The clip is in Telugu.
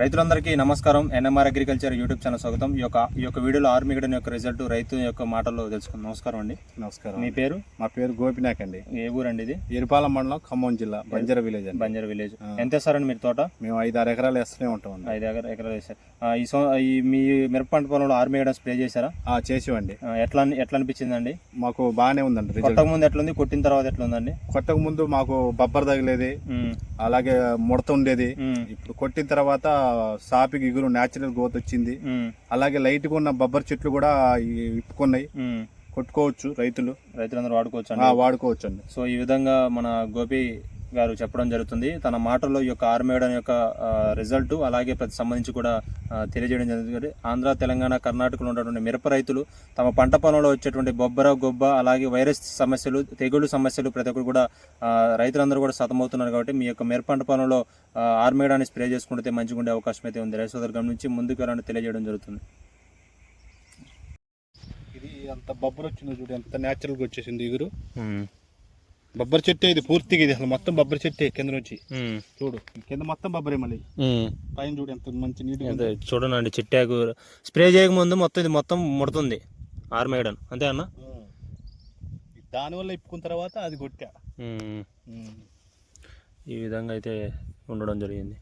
రైతులందరికీ నమస్కారం. ఎన్ఎంఆర్ అగ్రికల్చర్ యూట్యూబ్ ఛానల్ స్వాగతం. ఈ యొక్క ఈ యొక్క వీడియోలో ఆర్మిగడన్ యొక్క రిజల్ట్ రైతు యొక్క మాటల్లో తెలుసుకుందాం. నమస్కారం అండి. నమస్కారం. మీ పేరు? మా పేరు గోపినాథ్ అండి. ఏ ఊరండి ఇది? ఎరుపాలెం మండలం ఖమ్మం జిల్లా బంజారా విలేజ్ అండి. బంజారా విలేజ్. ఎంత వేస్తారండి మీరు తోట? మేము ఐదు ఆరు ఎకరాలు వేస్తూనే ఉంటాం అండి. ఐదు ఎకర ఎకరాలు వేసారు ఈ సో ఈ మీ మిరప పంట పొలంలో ఆర్మిగడన్ స్ప్రే చేశారా? ఆ, చేసేవండి. ఎట్లా ఎట్లా అనిపించిందండి? మాకు బాగానే ఉందండి కొట్టక ముందు ఎట్లుంది? కొట్టిన తర్వాత ఎట్లా ఉందండి కొట్టక ముందు మాకు బబ్బర్ తగిలేది. అలాగే ముడత ఉండేది. ఇప్పుడు కొట్టిన తర్వాత సాపికి ఇగురు న్యాచురల్ గ్రోత్ వచ్చింది. అలాగే లైట్గా ఉన్న బబ్బర్ చెట్లు కూడా ఉమ్. కొట్టుకోవచ్చు రైతులు. రైతులందరూ వాడుకోవచ్చు వాడుకోవచ్చు అండి సో ఈ విధంగా మన గోపి గారు చెప్పడం జరుగుతుంది. తన మాటల్లో ఈ యొక్క ఆర్మేడన్ యొక్క రిజల్ట్ అలాగే ప్రతి సంబంధించి కూడా తెలియజేయడం జరుగుతుంది. ఆంధ్ర తెలంగాణ కర్ణాటకలో ఉన్నటువంటి మిరప రైతులు తమ పంట పొలంలో వచ్చేటువంటి బొబ్బర గొబ్బ అలాగే వైరస్ సమస్యలు తెగుళ్ళు సమస్యలు ప్రతి ఒక్కరు కూడా ఆ, రైతులందరూ కూడా సతమవుతున్నారు కాబట్టి మీ యొక్క మిరప పంట పొలంలో ఆర్మేడాన్ని స్ప్రే చేసుకుంటే మంచిగా ఉండే అవకాశం అయితే ఉంది. రైతు సోదరు గమనించి ముందుకు వెళ్ళాలని తెలియజేయడం జరుగుతుంది. ఇది అంత బొబ్బర్ వచ్చింది చూడు ఎంత న్యాచురల్గా వచ్చేసింది ఇగురు బొబ్బర్ చెట్టే ఇది పూర్తిగా ఇది. అసలు మొత్తం బొబ్బర్ చెట్టే కింద నుంచి. చూడు కింద మొత్తం బొబ్బరే మళ్ళీ. పైన చూడు ఎంత మంచి అదే చూడండి చిట్టాకు స్ప్రే చేయకముందు మొత్తం ఇది మొత్తం ముడుతుంది. ఆర్మేడన్ అంతే అన్న? దానివల్ల ఇప్పుకున్న తర్వాత అది కొట్టా ఈ విధంగా అయితే ఉండడం జరిగింది.